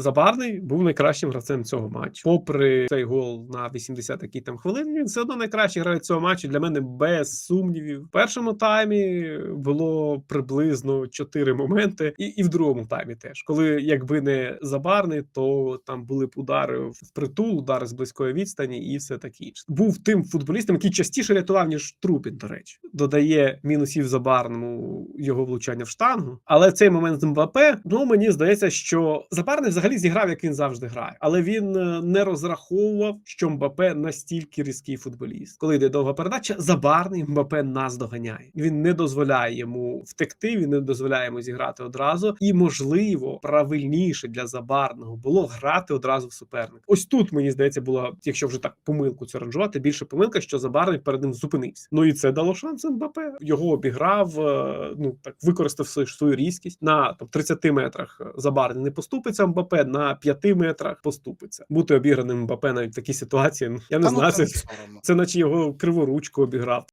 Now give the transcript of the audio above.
Забарний був найкращим гравцем цього матчу. Попри цей гол на 80 який там хвилин, він все одно найкращий гравець цього матчу для мене без сумнівів. В першому таймі було приблизно 4 моменти, і, і в другому таймі теж. Коли якби не забарний, то там були б удари в притул, удари з близької відстані, і все таке інше. Був тим футболістом, який частіше рятував, ніж Трупін, до речі, додає мінусів забарному його влучання в штангу. Але цей момент з Мбапе, ну мені здається, що Забарний взагалі зіграв, як він завжди грає, але він е, не розраховував, що Мбапе настільки різкий футболіст. Коли йде довга передача, Забарний Мбапе нас доганяє. Він не дозволяє йому втекти, він не дозволяє йому зіграти одразу. І можливо, правильніше для Забарного було грати одразу в суперника. Ось тут мені здається, була, якщо вже так помилку цю ранжувати, більше помилка, що Забарний перед ним зупинився. Ну і це дало шанс Мбапе. Його обіграв, е, ну так використав свою, різкість на там 30 метрах. Забарний не поступиться Мбапе, на 5 метрах поступиться. Бути обіграним Мбапе навіть в такій ситуації. ну, Я не ну, знаю, це це, це наче його криворучку обіграв.